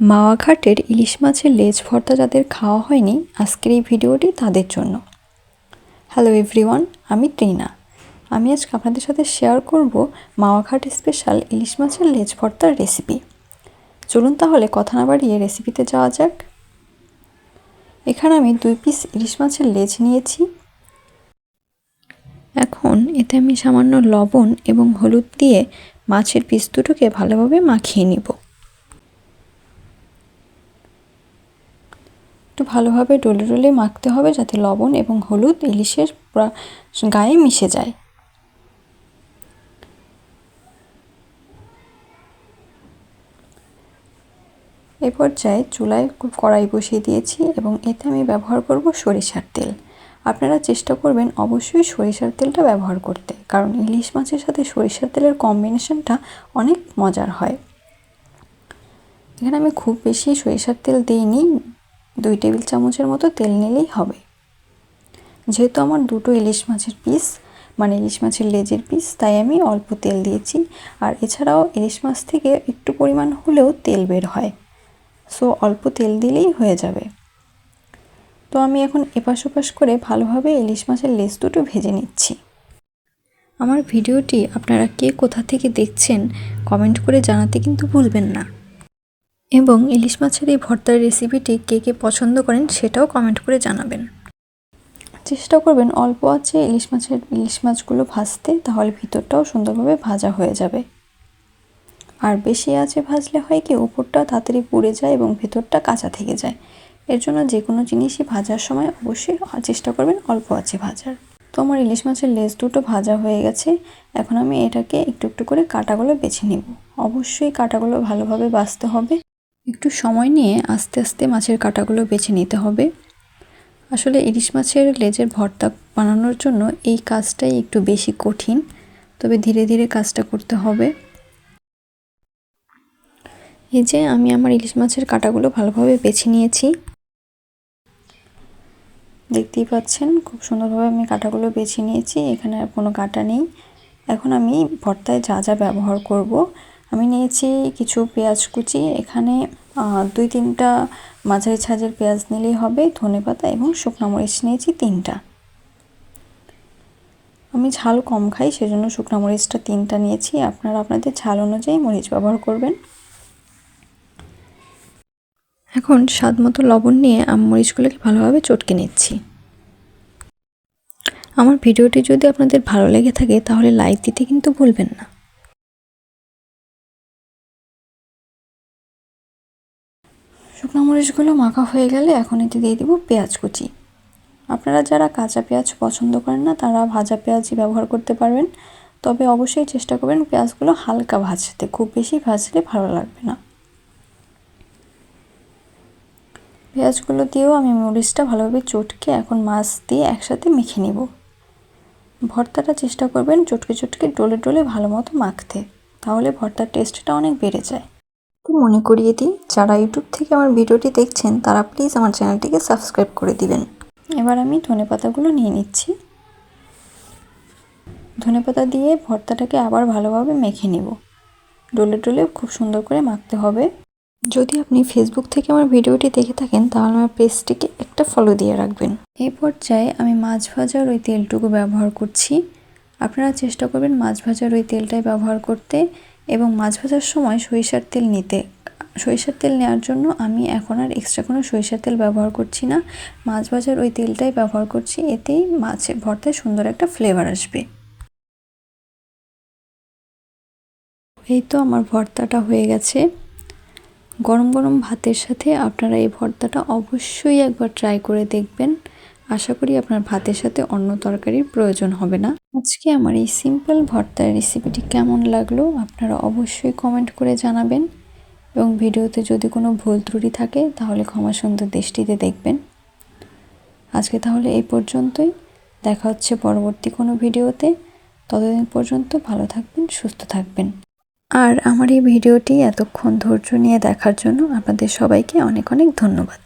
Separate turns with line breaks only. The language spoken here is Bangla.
মাওয়া ঘাটের ইলিশ মাছের লেজ ভর্তা যাদের খাওয়া হয়নি, আজকের এই ভিডিওটি তাদের জন্য। হ্যালো এভরিওয়ান আমি ট্রিনা আমি আজকে আপনাদের সাথে শেয়ার করব মাওয়াঘাট স্পেশাল ইলিশ মাছের লেজ ভর্তার রেসিপি চলুন তাহলে কথা না বাড়িয়ে রেসিপিতে যাওয়া যাক। এখানে আমি দুই পিস ইলিশ মাছের লেজ নিয়েছি। এখন এতে আমি সামান্য লবণ এবং হলুদ দিয়ে মাছের পিস দুটোকে ভালোভাবে মাখিয়ে নিব। একটু ভালোভাবে ডলে ডলে মাখতে হবে যাতে লবণ এবং হলুদ, ইলিশের গায়ে মিশে যায়। এ পর্যায়ে চুলায় কড়াই বসিয়ে দিয়েছি এবং এতে আমি ব্যবহার করব সরিষার তেল। আপনারা চেষ্টা করবেন অবশ্যই সরিষার তেলটা ব্যবহার করতে, কারণ ইলিশ মাছের সাথে সরিষার তেলের কম্বিনেশনটা অনেক মজার হয়। এখানে আমি খুব বেশি সরিষার তেল দিইনি দুই টেবিল চামচের মতো তেল নিলেই হবে। যেহেতু আমার দুটো ইলিশ মাছের পিস মানে ইলিশ মাছের লেজের পিস, তাই আমি অল্প তেল দিয়েছি। আর এছাড়াও ইলিশ মাছ থেকে একটু পরিমাণ হলেও তেল বের হয়। সো, অল্প তেল দিলেই হয়ে যাবে। তো আমি এখন এপাশ ওপাশ করে ভালোভাবে ইলিশ মাছের লেজ দুটো ভেজে নিচ্ছি। আমার ভিডিওটি আপনারা কে কোথা থেকে দেখছেন, কমেন্ট করে জানাতে কিন্তু ভুলবেন না। এবং ইলিশ মাছের এই ভর্তার রেসিপিটি কে কে পছন্দ করেন সেটাও কমেন্ট করে জানাবেন। চেষ্টা করবেন অল্প আছে ইলিশ মাছের, ইলিশ মাছগুলো ভাজতে, তাহলে ভিতরটাও সুন্দরভাবে ভাজা হয়ে যাবে। আর বেশি আছে ভাজলে হয় কি, উপরটা তাড়াতাড়ি পুড়ে যায় এবং ভেতরটা কাঁচা থেকে যায়। এর জন্য যে কোনো জিনিসই ভাজার সময় অবশ্যই চেষ্টা করবেন অল্প আছে ভাজার। তো আমার ইলিশ মাছের লেজ দুটো ভাজা হয়ে গেছে, এখন আমি এটাকে একটু একটু করে কাটাগুলো বেছে নিব। অবশ্যই কাটাগুলো ভালোভাবে বাছতে হবে। একটু সময় নিয়ে আস্তে আস্তে মাছের কাটাগুলো বেছে নিতে হবে। আসলে ইলিশ মাছের লেজের ভর্তা বানানোর জন্য এই কাজটাই একটু বেশি কঠিন, তবে ধীরে ধীরে কাজটা করতে হবে। এই যে আমি আমার ইলিশ মাছের কাটাগুলো ভালোভাবে বেছে নিয়েছি। দেখতেই পাচ্ছেন, খুব সুন্দরভাবে আমি কাটাগুলো বেছে নিয়েছি, এখানে আর কোনো কাটা নেই। এখন আমি ভর্তায় যা যা ব্যবহার করব আমি নিয়েছি কিছু পেঁয়াজ কুচি। এখানে দুই তিনটা মাঝারি ছাজের পেঁয়াজ নিলেই হবে, ধনে পাতা এবং শুকনো মরিচ নিয়েছি তিনটা। আমি ঝাল কম খাই, সেজন্য শুকনো মরিচটা তিনটা নিয়েছি। আপনারা আপনাদের ঝাল অনুযায়ী মরিচ ব্যবহার করবেন। এখন স্বাদ মতো লবণ নিয়ে আমি মরিচগুলোকে ভালোভাবে চটকে নিচ্ছি। আমার ভিডিওটি যদি আপনাদের ভালো লেগে থাকে, তাহলে লাইক দিতে কিন্তু ভুলবেন না। শুকনো মরিচগুলো মাখা হয়ে গেলে এখন এতে দিয়ে দিব পেঁয়াজ কুচি। আপনারা যারা কাঁচা পেঁয়াজ পছন্দ করেন না, তারা ভাজা পেঁয়াজই ব্যবহার করতে পারবেন। তবে অবশ্যই চেষ্টা করবেন পেঁয়াজগুলো হালকা ভাজতে, খুব বেশি ভাজলে ভালো লাগবে না। পেঁয়াজগুলো দিয়েও আমি মরিচটা ভালোভাবে চটকে এখন মাছ দিয়ে একসাথে মেখে নেব। ভর্তাটা চেষ্টা করবেন চটকে চটকে ডলে ডলে ভালো মতো মাখতে, তাহলে ভর্তার টেস্টটা অনেক বেড়ে যায়। তো মনে করিয়ে দিই, যারা ইউটিউব থেকে আমার ভিডিওটি দেখছেন, তারা প্লিজ আমার চ্যানেলটিকে সাবস্ক্রাইব করে দিবেন। এবার আমি ধনে পাতাগুলো নিয়ে নিচ্ছি। ধনে পাতা দিয়ে ভর্তাটাকে আবার ভালোভাবে মেখে নেব। ডলে ডলে খুব সুন্দর করে মাখতে হবে। যদি আপনি ফেসবুক থেকে আমার ভিডিওটি দেখে থাকেন, তাহলে আমার পেজটিকে একটা ফলো দিয়ে রাখবেন। এই পর্যায়ে আমি মাছ ভাজার ওই তেলটুকু ব্যবহার করছি। আপনারা চেষ্টা করবেন মাছ ভাজার ওই তেলটাই ব্যবহার করতে। এবং মাছ ভাজার সময় সরিষার তেল নিতে। সরিষার তেল নেওয়ার জন্য আমি এখন আর এক্সট্রা কোনো সরিষার তেল ব্যবহার করছি না। মাছ ভাজার ওই তেলটাই ব্যবহার করছি, এতেই মাছের ভর্তায় সুন্দর একটা ফ্লেভার আসবে। এই তো আমার ভর্তাটা হয়ে গেছে। গরম গরম ভাতের সাথে আপনারা এই ভর্তাটা অবশ্যই একবার ট্রাই করে দেখবেন। আশা করি আপনার ভাতের সাথে অন্য তরকারির প্রয়োজন হবে না। আজকে আমার এই সিম্পল ভর্তার রেসিপিটি কেমন লাগল আপনারা অবশ্যই কমেন্ট করে জানাবেন এবং ভিডিওতে যদি কোনো ভুল ত্রুটি থাকে তাহলে ক্ষমা সুন্দর দৃষ্টিতে দেখবেন। আজকে তাহলে এই পর্যন্তই। দেখা হচ্ছে পরবর্তী কোনো ভিডিওতে। ততদিন পর্যন্ত ভালো থাকবেন, সুস্থ থাকবেন। আর আমার এই ভিডিওটি এতক্ষণ ধৈর্য নিয়ে দেখার জন্য আপনাদের সবাইকে অনেক অনেক ধন্যবাদ।